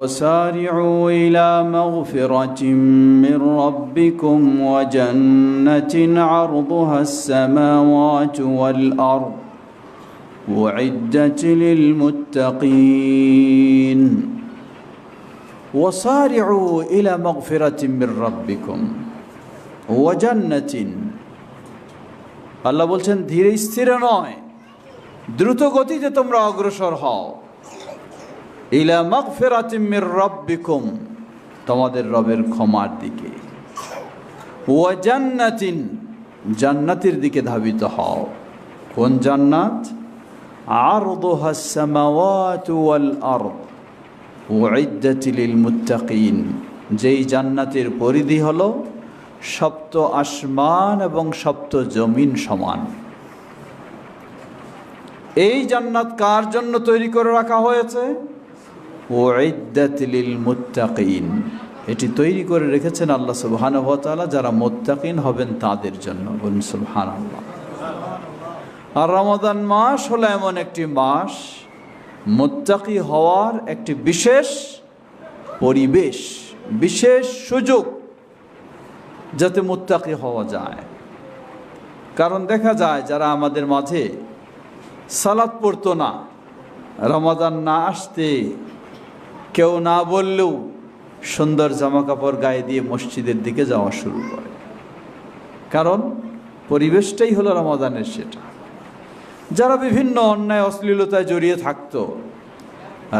وسارعوا إلى مغفرة من ربكم وجنة عرضها السماوات والأرض أعدت للمتقين وسارعوا إلى مغفرة من ربكم وجنة আল্লাহ বলছেন ধীরে স্থিরে নয় দ্রুত গতিতে তোমরা অগ্রসর হও ইলা মাগফিরাতিম মির রাব্বিকুম, তোমাদের রবের ক্ষমার দিকে। ওয়া জান্নাতিন, জান্নাতের দিকে ধাবিত হও। কোন জান্নাত? ওয়াল আরদ। উইদ্দাত লিল মুত্তাকিন, যেই জান্নাতের পরিধি হলো সপ্ত আসমান এবং সপ্ত জমিন সমান। এই জান্নাত কার জন্য তৈরি করে রাখা হয়েছে? ওয়াইদ্দাত লিল মুত্তাকিন এটি তৈরি করে রেখেছেন আল্লাহ তাআলা যারা মুত্তাকিন হবেন তাদের জন্য। বলুন সুবহানাল্লাহ। আর রমাদান মাস হলো এমন একটি মাস, মুত্তাকি হওয়ার একটি বিশেষ পরিবেশ, বিশেষ সুযোগ যাতে মুত্তাকি হওয়া যায়। কারণ দেখা যায় যারা আমাদের মাঝে সালাদ পড়তো না রমাদান না আসতে কেউ না বললেও সুন্দর জামা কাপড় গায়ে দিয়ে মসজিদের দিকে যাওয়া শুরু করে। কারণ পরিবেশটাই হলো রমাদানের সেটা। যারা বিভিন্ন অন্যায় অশ্লীলতায় জড়িয়ে থাকতো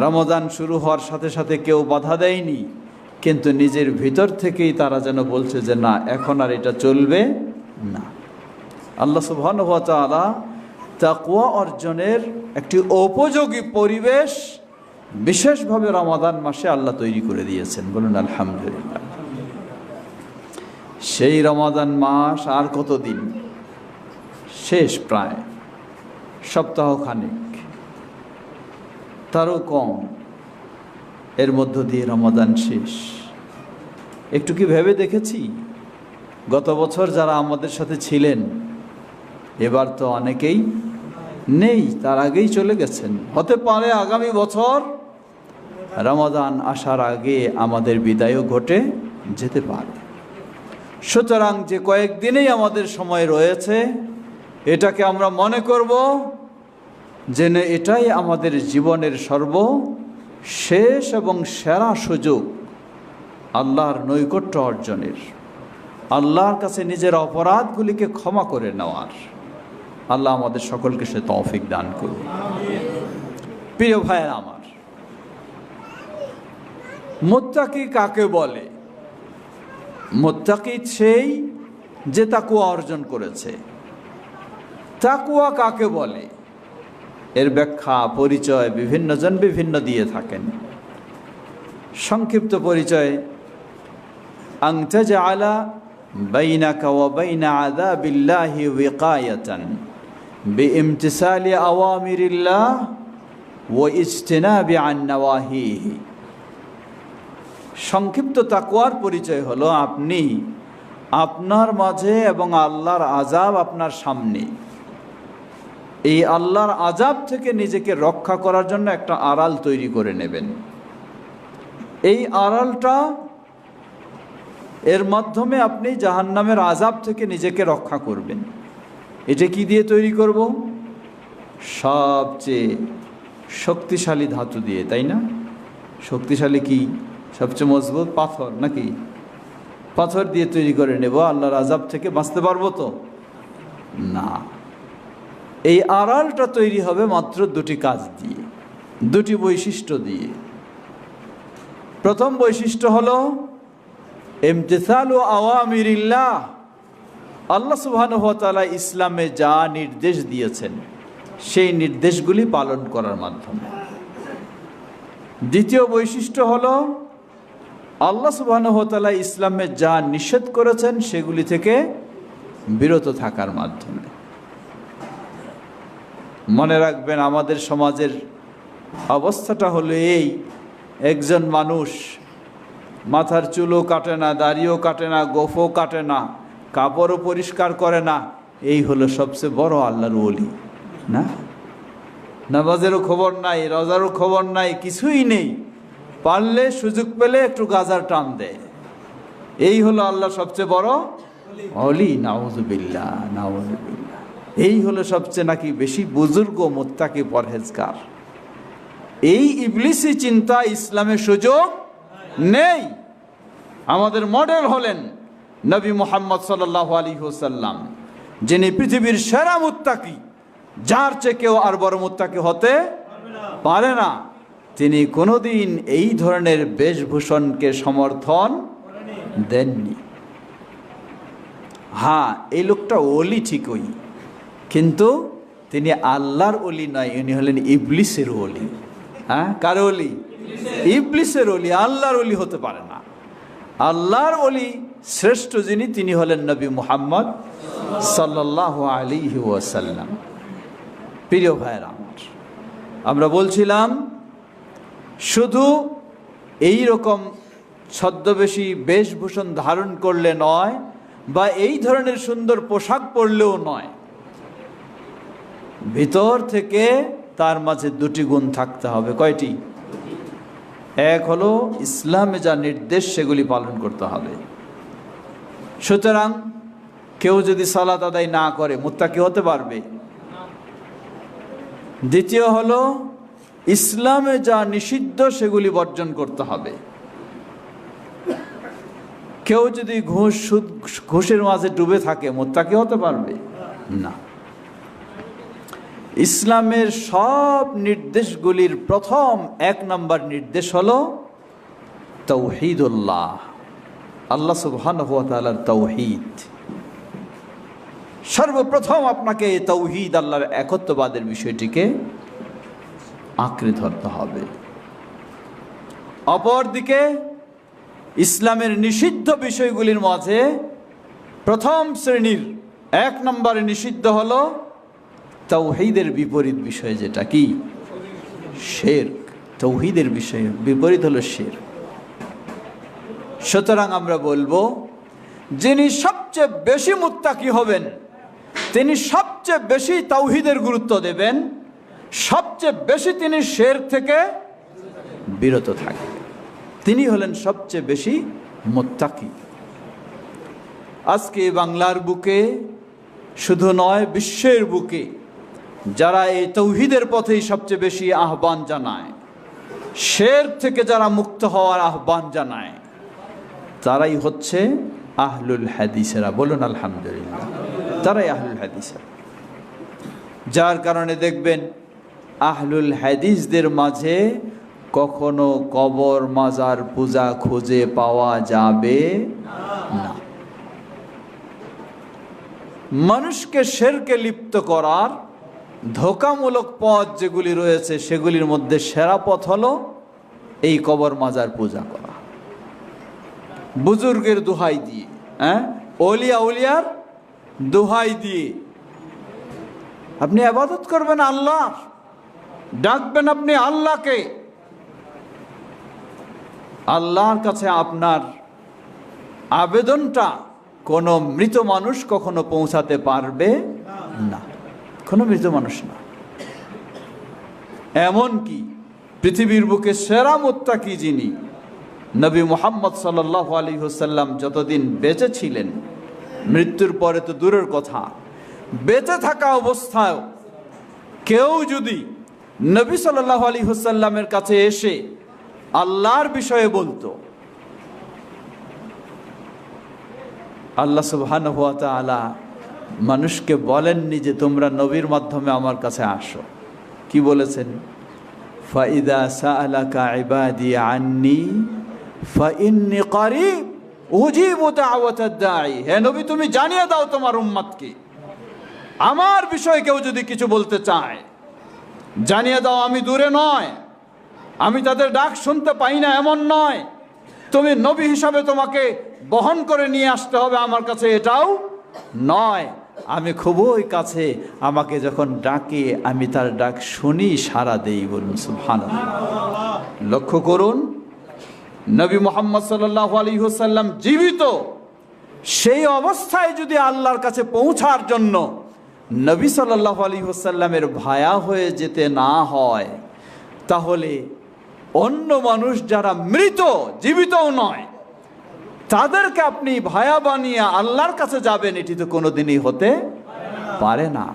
রমাদান শুরু হওয়ার সাথে সাথে কেউ বাধা দেয়নি, কিন্তু নিজের ভিতর থেকেই তারা যেন বলছে যে, না, এখন আর এটা চলবে না। আল্লাহ সুবহানুভালা তাকুয়া অর্জনের একটি উপযোগী পরিবেশ বিশেষভাবে রমাদান মাসে আল্লাহ তৈরি করে দিয়েছেন। বলুন, আলহামদুলিল্লাহ। সেই রমাদান মাস আর কতদিন? শেষ প্রায়। সপ্তাহ খানিক তারও কম। এর মধ্য দিয়ে রমাদান শেষ। একটু কি ভেবে দেখেছি? গত বছর যারা আমাদের সাথে ছিলেন, এবার তো অনেকেই নেই, তার আগেই চলে গেছেন। হতে পারে আগামী বছর রমাদান আসার আগে আমাদের বিদায়ও ঘটে যেতে পারে। সুতরাং যে কয়েকদিনেই আমাদের সময় রয়েছে এটাকে আমরা মনে করব যে না, এটাই আমাদের জীবনের সর্ব শেষ এবং সেরা সুযোগ আল্লাহর নৈকট্য অর্জনের আল্লাহর কাছে নিজের অপরাধগুলিকে ক্ষমা করে নেওয়ার। আল্লাহ আমাদের সকলকে সে তৌফিক দান করুন। প্রিয় ভাইয়ের আমার মোত্তাকি কাকে বলে? মোত্তাকি সেই যে তাকুয়া অর্জন করেছে। তাকুয়া কাকে বলে? এর ব্যাখ্যা, পরিচয় বিভিন্নজন বিভিন্ন দিয়ে থাকেন। সংক্ষিপ্ত পরিচয় আংতাজ আলা বাইনাকা ওয়া বাইনা আযাবিল্লাহি ওয়িকায়াতান বিইমতিসালি আওয়ামিরিল্লাহ ওয়া ইজতিনাবি আন নাওয়াহিহি। সংক্ষিপ্ত তাকুয়ার পরিচয় হলো আপনি, আপনার মাঝে এবং আল্লাহর আজাব আপনার সামনে। এই আল্লাহর আজাব থেকে নিজেকে রক্ষা করার জন্য একটা আড়াল তৈরি করে নেবেন। এই আড়ালটা এর মাধ্যমে আপনি জাহান্নামের আজাব থেকে নিজেকে রক্ষা করবেন। এটা কি দিয়ে তৈরি করব? সবচেয়ে শক্তিশালী ধাতু দিয়ে, তাই না? শক্তিশালী কি? সবচেয়ে মজবুত পাথর নাকি? পাথর দিয়ে তৈরি করে নেব, আল্লাহর আজাব থেকে বাঁচতে পারব তো? না। এই আড়ালটা তৈরি হবে মাত্র দুটি কাজ দিয়ে, দুটি বৈশিষ্ট্য দিয়ে। প্রথম বৈশিষ্ট্য হলো এমতেসাল ও আওয়ামিরিল্লাহ। আল্লাহ সুবাহানুহতালা ইসলামে যা নির্দেশ দিয়েছেন, সেই নির্দেশগুলি পালন করার মাধ্যমে। দ্বিতীয় বৈশিষ্ট্য হলো আল্লাহ সুবাহানুহতালা ইসলামে যা নিষেধ করেছেন সেগুলি থেকে বিরত থাকার মাধ্যমে। মনে রাখবেন, আমাদের সমাজের অবস্থাটা হলো এই, একজন মানুষ মাথার চুলও কাটে না, দাড়িও কাটে না, গোফও কাটে না, কাপড়ও পরিষ্কার করে না, এই হলো সবচেয়ে বড় আল্লাহর ওলি, না? নামাজেরও খবর নাই, রোজারও খবর নাই, কিছুই নেই। পারলে সুযোগ পেলে একটু গাজার টান দেয় এই হলো আল্লাহ সবচেয়ে বড় অলি। নাউজুবিল্লা নাউজুবিল্লা এই হলো সবচেয়ে নাকি বেশি বুজুর্গ মোত্তাকি পরহেজগার। এই ইবলিসি চিন্তা ইসলামের সুযোগ নেই। আমাদের মডেল হলেন নবী মোহাম্মদ সাল্লাহ আলী হোসাল্লাম যিনি পৃথিবীর সেরা মুত্তাকি, যার চেয়ে কেউ আর বড় মুত্তাকি হতে পারে না। তিনি কোনোদিন এই ধরনের বেশভূষণকে সমর্থন দেননি। হ্যাঁ এই লোকটা অলি ঠিকই, কিন্তু তিনি আল্লাহর অলি নয়, উনি হলেন ইবলিসের অলি হ্যাঁ কার অলি ইবলিসের অলি আল্লাহর অলি হতে পারে না। আল্লাহর অলি শ্রেষ্ঠ যিনি, তিনি হলেন নবী মুহাম্মদ সাল্লাহ আলী ওয়াসাল্লাম। প্রিয় ভাইয়ের আমার, আমরা বলছিলাম শুধু এই রকম ছদ্মবেশী বেশভূষণ ধারণ করলে নয়, বা এই ধরনের সুন্দর পোশাক পরলেও নয়। ভিতর থেকে তার মাঝে দুটি গুণ থাকতে হবে। কয়টি? এক হলো ইসলামে যা নির্দেশ, সেগুলি পালন করতে হবে। সুতরাং কেউ যদি সালাত আদায় না করে, মুত্তাকি হতে পারবে। দ্বিতীয় হলো ইসলামে যা নিষিদ্ধ সেগুলি বর্জন করতে হবে। কেউ যদি ঘুষ, সুদ, ঘুষের মাঝে ডুবে থাকে, মোত্তাকি হতে পারবে? না। ইসলামের সব নির্দেশগুলির প্রথম এক নম্বর নির্দেশ হলো তৌহিদুল্লাহ। আল্লাহ সুবহান তৌহিদ। সর্বপ্রথম আপনাকে তৌহিদ আল্লাহর একত্ববাদের বিষয়টিকে আঁকড়ে ধরতে হবে। অপরদিকে, ইসলামের নিষিদ্ধ বিষয়গুলির মাঝে প্রথম শ্রেণির এক নম্বরে নিষিদ্ধ হল তৌহিদের বিপরীত বিষয় যেটা কি? শের তৌহিদের বিষয়, বিপরীত হলো শের সুতরাং আমরা বলব, যিনি সবচেয়ে বেশি মুত্তাকি হবেন, তিনি সবচেয়ে বেশি তৌহিদের গুরুত্ব দেবেন সবচেয়ে বেশি তিনি শের থেকে বিরত থাকবেন তিনি হলেন সবচেয়ে বেশি মোত্তাকি। আজকে বাংলার বুকে শুধু নয়, বিশ্বের বুকে যারা এই তৌহিদের পথেই সবচেয়ে বেশি আহ্বান জানায়, শের থেকে যারা মুক্ত হওয়ার আহ্বান জানায়, তারাই হচ্ছে আহলুল হাদিসেরা। বলুন, আলহামদুলিল্লাহ, তারাই আহলুল হাদিসেরা। যার কারণে দেখবেন আহলুল হাদিসদের মাঝে কখনো কবর মাজার পূজা খুঁজে পাওয়া যাবে না। মানুষকে শেরকে লিপ্ত করার ধোকামূলক পথ যেগুলি রয়েছে, সেগুলির মধ্যে সেরা পথ হলো এই কবর মাজার পূজা করা। বুজুর্গের দোহাই দিয়ে হ্যাঁ? অলিয়া উলিয়ার দোহাই দিয়ে। আপনি আবাদত করবেন আল্লাহ ডাকবেন আপনি আল্লাহকে। আল্লাহর কাছে আপনার আবেদনটা কোনো মৃত মানুষ কখনো পৌঁছাতে পারবে না। কোনো মৃত মানুষ না। এমন কি পৃথিবীর বুকে সেরা মোত্তাকি যিনি নবী মোহাম্মদ সাল্লাহ আলী হুসাল্লাম যতদিন বেঁচে ছিলেন, মৃত্যুর পরে তো দূরের কথা, বেঁচে থাকা অবস্থায় কেউ যদি নবী সাল্লাহ আলী হুসাল্লামের কাছে এসে আল্লাহর বিষয়ে বলতো। আল্লাহ সুবহান হুয়া তাআলা মানুষকে বলেননি যে তোমরা নবীর মাধ্যমে আমার কাছে আসো। কি বলেছেন? ফাইদা সাআলাকা ইবাদি আন্নি ফাইন্নি কারিব হে নবী, তুমি জানিয়ে দাও তোমার উম্মতকে। আমার বিষয়ে কেউ যদি কিছু বলতে চায় জানিয়ে দাও, আমি দূরে নয়। আমি তাদের ডাক শুনতে পাই না, এমন নয়। তুমি নবী হিসাবে তোমাকে বহন করে নিয়ে আসতে হবে, আমার কাছে এটাও নয়। আমি খুবই কাছে, আমাকে যখন ডাকে, আমি তার ডাক শুনি সারা দেই বলুন সুবহান লক্ষ্য করুন, নবী মোহাম্মদ সাল্লাহ আলী হুসাল্লাম জীবিত। সেই অবস্থায় যদি আল্লাহর কাছে পৌঁছার জন্য নবী সাল্লাহ আলী হুসাল্লামের ভায়া হয়ে যেতে না হয়, তাহলে অন্য মানুষ যারা মৃত, জীবিতও নয়, তাদেরকে আপনি ভায়া বানিয়ে আল্লাহর কাছে যাবেন, এটি তো কোনোদিনই হতে পারে না।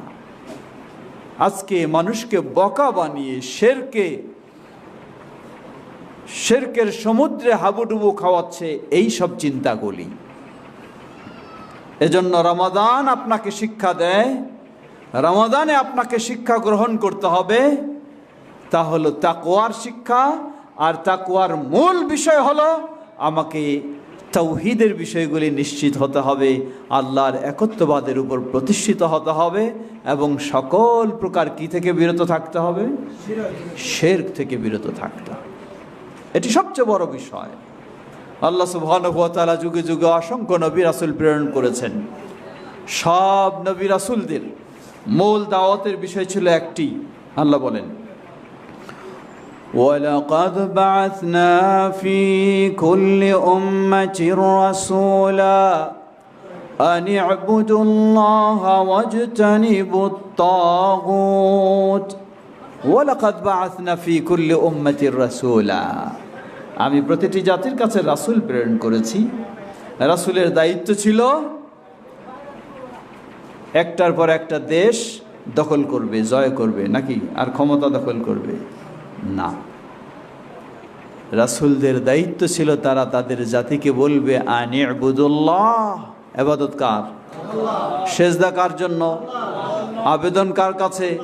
আজকে মানুষকে বকা বানিয়ে শেরকে, শেরকের সমুদ্রে হাবুডুবু খাওয়াচ্ছে, এই সব চিন্তাগুলি। এজন্য রমাদান আপনাকে শিক্ষা দেয় রমাদানে আপনাকে শিক্ষা গ্রহণ করতে হবে। তা হলো তাকুয়ার শিক্ষা আর তাকুয়ার মূল বিষয় হলো আমাকে তৌহিদের বিষয়গুলি নিশ্চিত হতে হবে, আল্লাহর একত্ববাদের উপর প্রতিষ্ঠিত হতে হবে এবং সকল প্রকার কি থেকে বিরত থাকতে হবে? শের থেকে বিরত থাকতে হবে। এটি সবচেয়ে বড় বিষয়। আল্লাহ সুবহানুভতালা যুগে যুগে অসংখ্য নবী রাসুল প্রেরণ করেছেন। সব নবী রাসুলদের মূল দাওয়াতের বিষয় ছিল একটি আল্লাহ বলেন ولقد بعثنا في كل أمة رسولا أن اعبدوا الله واجتنبوا الطاغوت ওয়ালাকাদ বাআথনা ফি কুল্লি উম্মাতির রাসূলা আমি প্রতিটি জাতির কাছে রাসূল প্রেরণ করেছি রাসূলের দায়িত্ব ছিল একটার পর একটা দেশ দখল করবে, জয় করবে, নাকি আর ক্ষমতা দখল করবে? না। রাসূলদের দায়িত্ব ছিল তারা তাদের জাতিকে বলবে, আনি আবুদুল্লাহ কার? সেজদা কার জন্য? আবেদন কার কাছে?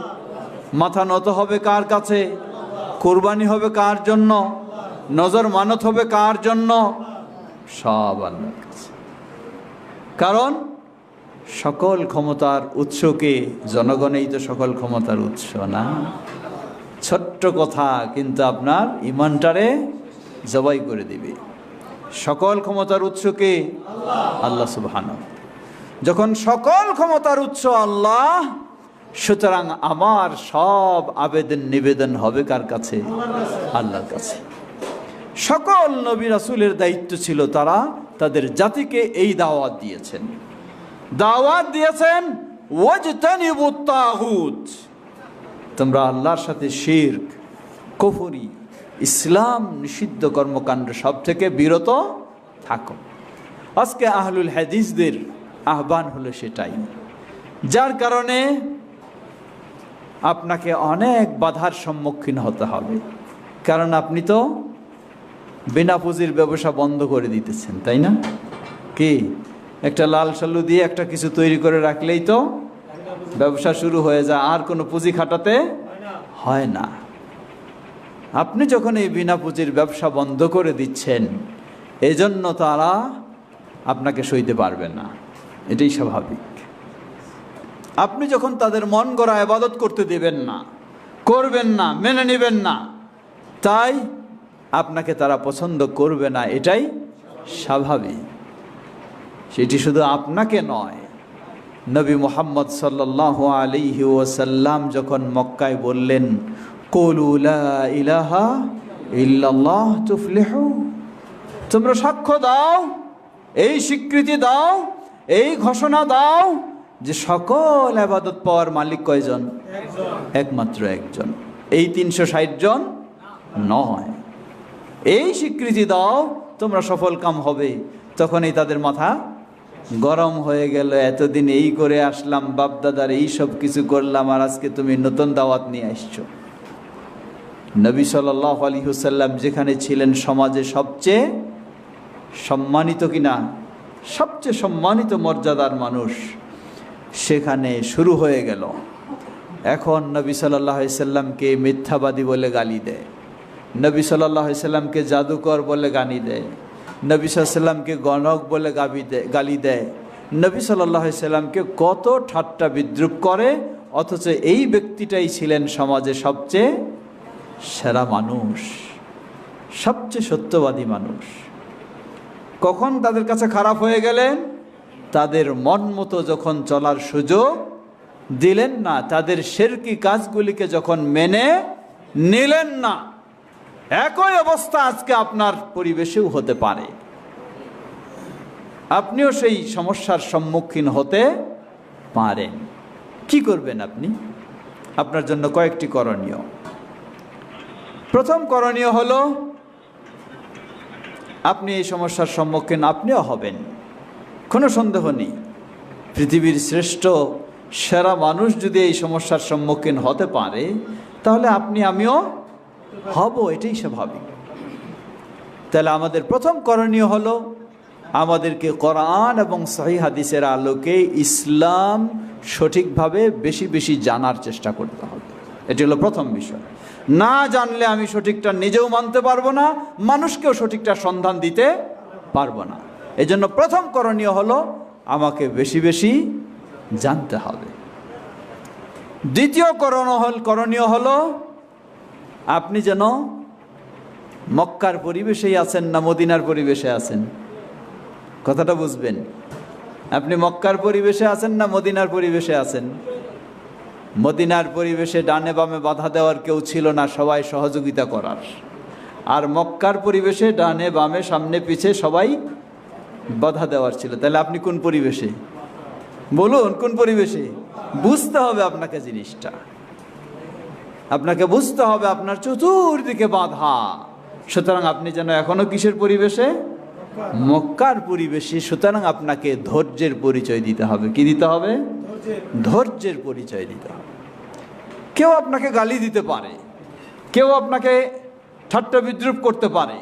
মাথা নত হবে কার কাছে? কোরবানি হবে কার জন্য? নজর মানত হবে কার জন্য? সব আল্লাহর কাছে। কারণ সকল ক্ষমতার উৎসকে, জনগণেই তো সকল ক্ষমতার উৎস না? ছোট্ট কথা, কিন্তু আপনার ইমানটারে জবাই করে দিবে। সকল ক্ষমতার উৎসকে আল্লাহ সুবহান যখন সকল ক্ষমতার উৎস আল্লাহ, সুতরাং আমার সব আবেদন নিবেদন হবে কার কাছে? আল্লাহর কাছে। সকল নবী রাসূলের দায়িত্ব ছিল তারা তাদের জাতিকে এই দাওয়াত দিয়েছেন। দাওয়াত দিয়েছেন তোমরা আল্লাহর সাথে শিরক, কফরি, ইসলাম নিষিদ্ধ কর্মকাণ্ড সব থেকে বিরত থাকো। আজকে আহলুল হাদিসদের আহ্বান হলো সেটাই। যার কারণে আপনাকে অনেক বাধার সম্মুখীন হতে হবে। কারণ আপনি তো বিনা পুঁজির ব্যবসা বন্ধ করে দিতেছেন, তাই না? কি? একটা লাল সালু দিয়ে একটা কিছু তৈরি করে রাখলেই তো ব্যবসা শুরু হয়ে যায়, আর কোনো পুঁজি খাটাতে হয় না। আপনি যখন এই বিনা পুঁজির ব্যবসা বন্ধ করে দিচ্ছেন, এজন্য তারা আপনাকে সইতে পারবে না। এটাই স্বাভাবিক। আপনি যখন তাদের মন গড়া আবাদত করতে দেবেন না, করবেন না, মেনে নেবেন না, তাই আপনাকে তারা পছন্দ করবে না, এটাই স্বাভাবিক। সেটি শুধু আপনাকে নয়। নবী মোহাম্মদ সাল্লাহ আলিহি ওসাল্লাম যখন মক্কায় বললেন কলুলা ইলাহা ইল্লাল্লাহ তুফলিহু। তোমরা সাক্ষ্য দাও এই স্বীকৃতি দাও এই ঘোষণা দাও যে সকল আবাদত পাওয়ার মালিক কয়জন? একমাত্র একজন। এই তিনশো ষাট জন নয়। এই স্বীকৃতি দাও তোমরা সফল কাম হবে। তখনই তাদের মাথা গরম হয়ে গেল, এতদিন এই করে আসলাম, বাপদাদার এই সব কিছু করলাম, আর আজকে তুমি নতুন দাওয়াত নিয়ে আসছো। নবী সাল্লাহ আলী হুসাল্লাম যেখানে ছিলেন, সমাজে সবচেয়ে সম্মানিত কিনা? সবচেয়ে সম্মানিত মর্যাদার মানুষ সেখানে শুরু হয়ে গেল। এখন নবী সাল্লাহ সাল্লামকে মিথ্যাবাদী বলে গালি দেয়। নবী সাল্লাহ সাল্লামকে জাদুকর বলে গালি দেয়। নবী সাল্লামকে গণক বলে গাবি দেয় গালি দেয়। নবী সাল্লাহ সাল্লামকে কত ঠাট্টা বিদ্রুপ করে, অথচ এই ব্যক্তিটাই ছিলেন সমাজে সবচেয়ে সেরা মানুষ, সবচেয়ে সত্যবাদী মানুষ। কখন তাদের কাছে খারাপ হয়ে গেলেন? তাদের মন মতো যখন চলার সুযোগ দিলেন না, তাদের শেরকি কাজগুলিকে যখন মেনে নিলেন না একই অবস্থা আজকে আপনার পরিবেশেও হতে পারে। আপনিও সেই সমস্যার সম্মুখীন হতে পারেন। কি করবেন আপনি? আপনার জন্য কয়েকটি করণীয়। প্রথম করণীয় হলো, আপনি এই সমস্যার সম্মুখীন আপনিও হবেন। কোনো সন্দেহ নেই। পৃথিবীর শ্রেষ্ঠ, সেরা মানুষ যদি এই সমস্যার সম্মুখীন হতে পারে, তাহলে আপনি, আমিও হব, এটাই স্বাভাবিক। তাহলে আমাদের প্রথম করণীয় হলো, আমাদেরকে কোরআন এবং সহি হাদিসের আলোকে ইসলাম সঠিকভাবে বেশি বেশি জানার চেষ্টা করতে হবে। এটি হলো প্রথম বিষয়। না জানলে আমি সঠিকটা নিজেও মানতে পারব না, মানুষকেও সঠিকটা সন্ধান দিতে পারব না। এজন্য প্রথম করণীয় হলো, আমাকে বেশি বেশি জানতে হবে। দ্বিতীয় করণ করণীয় হলো আপনি যেন মক্কার পরিবেশেই আছেন না মদিনার পরিবেশে আছেন? কথাটা বুঝবেন। আপনি মক্কার পরিবেশে আছেন না মদিনার পরিবেশে আছেন? মদিনার পরিবেশে ডানে বামে বাধা দেওয়ার কেউ ছিল না, সবাই সহযোগিতা করার। আর মক্কার পরিবেশে ডানে বামে সামনে পিছে সবাই বাধা দেওয়ার ছিল। তাহলে আপনি কোন পরিবেশে? বলুন, কোন পরিবেশে? বুঝতে হবে আপনাকে জিনিসটা। আপনাকে বুঝতে হবে আপনার চতুর্দিকে বাধা। সুতরাং আপনি যেন এখনও কিসের পরিবেশে? মক্কার পরিবেশে। সুতরাং আপনাকে ধৈর্যের পরিচয় দিতে হবে। কি দিতে হবে? ধৈর্যের পরিচয় দিতে হবে। কেউ আপনাকে গালি দিতে পারে। কেউ আপনাকে ঠাট্টা বিদ্রুপ করতে পারে।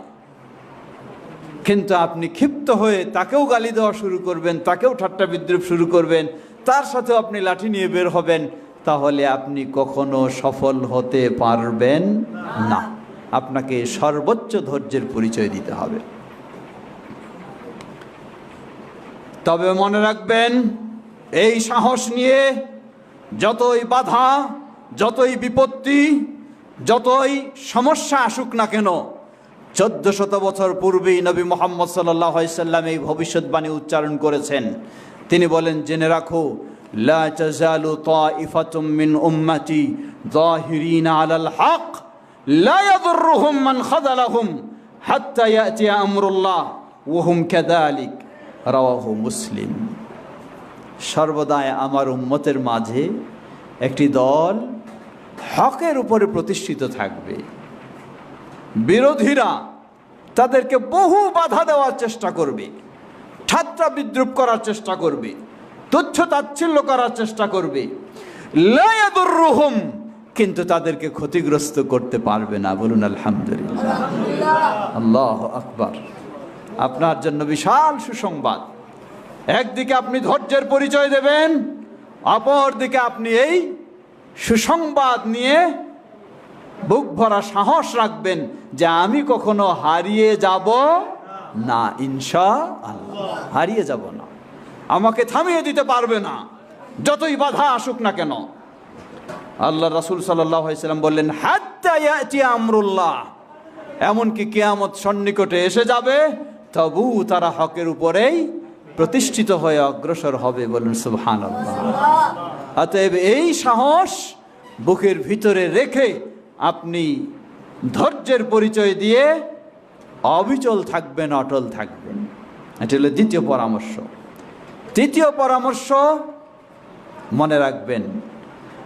কিন্তু আপনি ক্ষিপ্ত হয়ে তাকেও গালি দেওয়া শুরু করবেন, তাকেও ঠাট্টা বিদ্রুপ শুরু করবেন, তার সাথেও আপনি লাঠি নিয়ে বের হবেন। তাহলে আপনি কখনো সফল হতে পারবেন না। আপনাকে সর্বোচ্চ ধৈর্যের পরিচয় দিতে হবে। তবে মনে রাখবেন, এই সাহস নিয়ে যতই বাধা, যতই বিপত্তি, যতই সমস্যা আসুক না কেন চোদ্দ শত বছর পূর্বেই নবী মোহাম্মদ সাল্লাম এই ভবিষ্যৎবাণী উচ্চারণ করেছেন। তিনি বলেন, জেনে রাখো লা তাজালু তাইফাতুম মিন উম্মতি যাহিরিনা আলাল হক লা ইয়াদুররুহুম মান খাযালাহুম হাত্তা ইয়াতি আমরুল্লাহ ওয়া হুম কাযালিক রাওয়াহু মুসলিম সর্বদাই আমার উম্মতের মাঝে একটি দল হকের উপরে প্রতিষ্ঠিত থাকবে। বিরোধীরা তাদেরকে বহু বাধা দেওয়ার চেষ্টা করবে, ঠাট্টা বিদ্রুপ করার চেষ্টা করবে। তুচ্ছ তাচ্ছিল্য করার চেষ্টা করবে। লায়াদুররুহুম, কিন্তু তাদেরকে ক্ষতিগ্রস্ত করতে পারবে না। বলুন, আলহামদুলিল্লাহ। আল্লাহ আকবার। আপনার জন্য বিশাল সুসংবাদ। একদিকে আপনি ধৈর্যের পরিচয় দেবেন অপর দিকে আপনি এই সুসংবাদ নিয়ে বুক ভরা সাহস রাখবেন যে আমি কখনো হারিয়ে যাব না ইনশা আল্লাহ হারিয়ে যাব না। আমাকে থামিয়ে দিতে পারবে না। যতই বাধা আসুক না কেন। আল্লাহ রাসুল সাল্লাম বললেন আমরুল্লাহ। এমনকি কেয়ামত সন্নিকটে এসে যাবে, তবু তারা হকের উপরেই প্রতিষ্ঠিত হয়ে অগ্রসর হবে বলুন সুবহান অতএব এই সাহস বুকের ভিতরে রেখে আপনি ধৈর্যের পরিচয় দিয়ে অবিচল থাকবেন, অটল থাকবেন। এটি হলো দ্বিতীয় পরামর্শ। তৃতীয় পরামর্শ মনে রাখবেন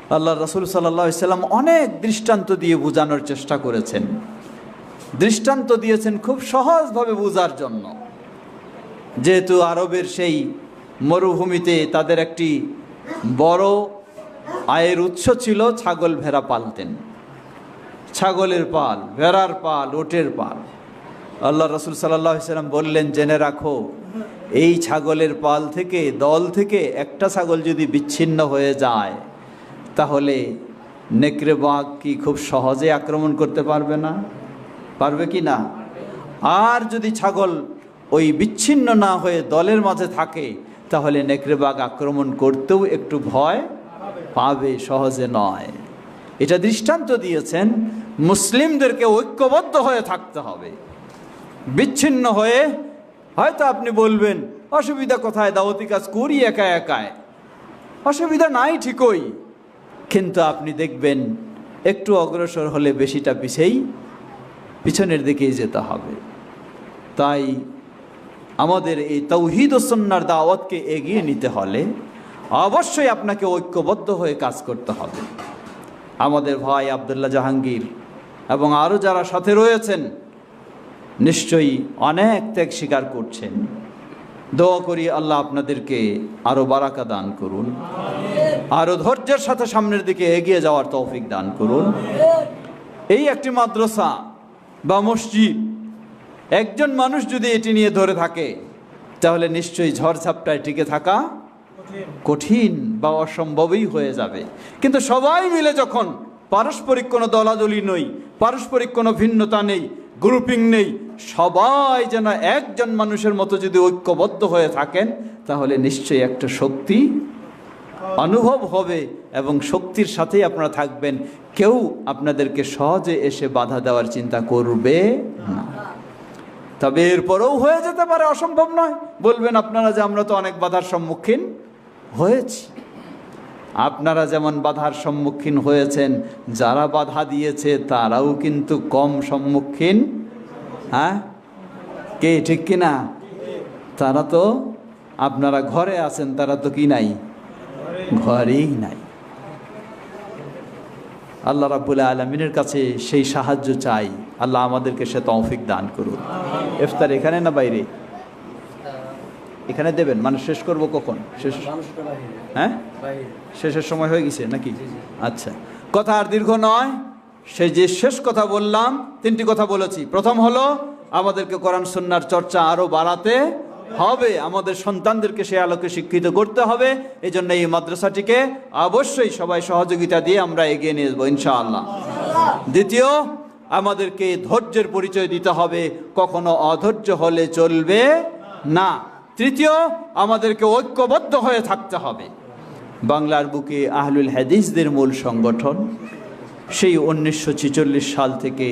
আল্লাহ রসুল সাল্লাম অনেক দৃষ্টান্ত দিয়ে বোঝানোর চেষ্টা করেছেন। দৃষ্টান্ত দিয়েছেন খুব সহজভাবে বোঝার জন্য। যেহেতু আরবের সেই মরুভূমিতে তাদের একটি বড় আয়ের উৎস ছিল, ছাগল ভেড়া পালতেন। ছাগলের পাল, ভেড়ার পাল, ওটের পাল। আল্লাহ রসুল সাল্লাহ সাল্লাম বললেন, জেনে রাখো এই ছাগলের পাল থেকে, দল থেকে একটা ছাগল যদি বিচ্ছিন্ন হয়ে যায়, তাহলে নেকড়ে বাঘ কি খুব সহজে আক্রমণ করতে পারবে না? পারবে কি না? আর যদি ছাগল ওই বিচ্ছিন্ন না হয়ে দলের মাঝে থাকে, তাহলে নেকড়ে বাঘ আক্রমণ করতেও একটু ভয় পাবে, সহজে নয়। এটা দৃষ্টান্ত দিয়েছেন, মুসলিমদেরকে ঐক্যবদ্ধ হয়ে থাকতে হবে। বিচ্ছিন্ন হয়ে হয়তো আপনি বলবেন, অসুবিধা কোথায়? দাওয়াতি কাজ করি একা একায়। অসুবিধা নাই ঠিকই, কিন্তু আপনি দেখবেন একটু অগ্রসর হলে বেশিটা পিছেই পিছনের দিকেই যেতে হবে। তাই আমাদের এই তৌহিদ সন্ন্যার দাওয়াতকে এগিয়ে নিতে হলে অবশ্যই আপনাকে ঐক্যবদ্ধ হয়ে কাজ করতে হবে। আমাদের ভাই আবদুল্লাহ জাহাঙ্গীর এবং আরও যারা সাথে রয়েছেন নিশ্চয়ই অনেক ত্যাগ স্বীকার করছেন। দোয়া করি আল্লাহ আপনাদেরকে আরও বারাকা দান করুন। আরও ধৈর্যের সাথে সামনের দিকে এগিয়ে যাওয়ার তৌফিক দান করুন। এই একটি মাদ্রাসা বা মসজিদ, একজন মানুষ যদি এটি নিয়ে ধরে থাকে, তাহলে নিশ্চয়ই ঝড়ঝাপটায় টিকে থাকা কঠিন বা অসম্ভবই হয়ে যাবে। কিন্তু সবাই মিলে যখন পারস্পরিক কোনো দলাদলি নই, পারস্পরিক কোনো ভিন্নতা নেই গ্রুপিং নেই। সবাই যেন একজন মানুষের মতো যদি ঐক্যবদ্ধ হয়ে থাকেন, তাহলে নিশ্চয়ই একটা শক্তি অনুভব হবে এবং শক্তির সাথেই আপনারা থাকবেন। কেউ আপনাদেরকে সহজে এসে বাধা দেওয়ার চিন্তা করবে না। তবে এরপরেও হয়ে যেতে পারে, অসম্ভব নয়। বলবেন, আপনারা যে আমরা তো অনেক বাধার সম্মুখীন হয়েছি। আপনারা যেমন বাধার সম্মুখীন হয়েছেন, যারা বাধা দিয়েছে তারাও কিন্তু কম সম্মুখীন। হ্যাঁ? কে, ঠিক কিনা? তারা তো আপনারা ঘরে আছেন, তারা তো কি নাই? ঘরেই নাই। আল্লাহ রাবুল আলমিনের কাছে সেই সাহায্য চাই। আল্লাহ আমাদেরকে সে তৌফিক দান করুন ইফতার এখানে না বাইরে? এখানে দেবেন? মানে শেষ করব কখন? শেষ হ্যাঁ? শেষের সময় হয়ে গেছে নাকি? আচ্ছা। কথা আর দীর্ঘ নয়। সে যে শেষ কথা বললাম তিনটি কথা বলেছি। প্রথম হলো আমাদেরকে কোরআন সন্ন্যার চর্চা আরও বাড়াতে হবে। আমাদের সন্তানদেরকে সে আলোকে শিক্ষিত করতে হবে। এই জন্য এই মাদ্রাসাটিকে অবশ্যই সবাই সহযোগিতা দিয়ে আমরা এগিয়ে নিয়ে যাব ইনশাআল্লাহ। দ্বিতীয় আমাদেরকে ধৈর্যের পরিচয় দিতে হবে। কখনো অধৈর্য হলে চলবে না। তৃতীয়, আমাদেরকে ঐক্যবদ্ধ হয়ে থাকতে হবে। বাংলার বুকে আহলুল হাদিসদের মূল সংগঠন, সেই উনিশশো ছেচল্লিশ সাল থেকে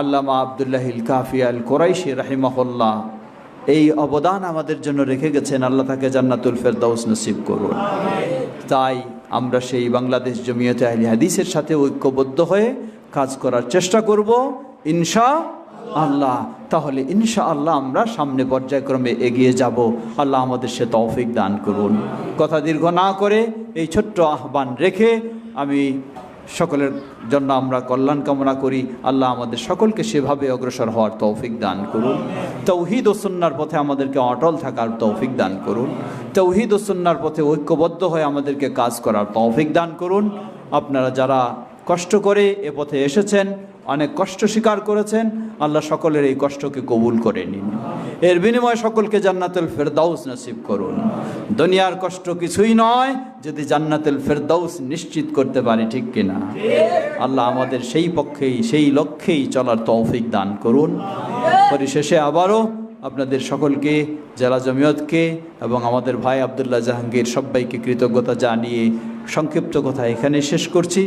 আল্লামা আবদুল্লাহিল কাফি আল কোরাইশি রাহিমাহুল্লাহ এই অবদান আমাদের জন্য রেখে গেছেন। আল্লাহ তাকে জান্নাতুল ফেরদাউস নসিব করুন। তাই আমরা সেই বাংলাদেশ জমিয়তে আহলি হাদিসের সাথে ঐক্যবদ্ধ হয়ে কাজ করার চেষ্টা করব। ইনশা আল্লাহ, তাহলে ইনশা আল্লাহ আমরা সামনে পর্যায়ক্রমে এগিয়ে যাব। আল্লাহ আমাদের সে তৌফিক দান করুন। কথা দীর্ঘ না করে এই ছোট্ট আহ্বান রেখে আমি সকলের জন্য আমরা কল্যাণ কামনা করি। আল্লাহ আমাদের সকলকে সেভাবে অগ্রসর হওয়ার তৌফিক দান করুন। তৌহিদ ও পথে আমাদেরকে অটল থাকার তৌফিক দান করুন। তৌহিদ ও পথে ঐক্যবদ্ধ হয়ে আমাদেরকে কাজ করার তৌফিক দান করুন। আপনারা যারা কষ্ট করে এ পথে এসেছেন অনেক কষ্ট স্বীকার করেছেন। আল্লাহ সকলের এই কষ্টকে কবুল করে নিন। এর বিনিময়ে সকলকে জান্নাতুল ফেরদাউস নসিব করুন। দুনিয়ার কষ্ট কিছুই নয়, যদি জান্নাতুল ফেরদাউস নিশ্চিত করতে পারি, ঠিক কিনা আল্লাহ আমাদের সেই পক্ষেই, সেই লক্ষ্যেই চলার তৌফিক দান করুন। পরিশেষে আবারও আপনাদের সকলকে, জেলা জমিয়তকে এবং আমাদের ভাই আবদুল্লাহ জাহাঙ্গীর সবাইকে কৃতজ্ঞতা জানিয়ে সংক্ষিপ্ত কথা এখানে শেষ করছি।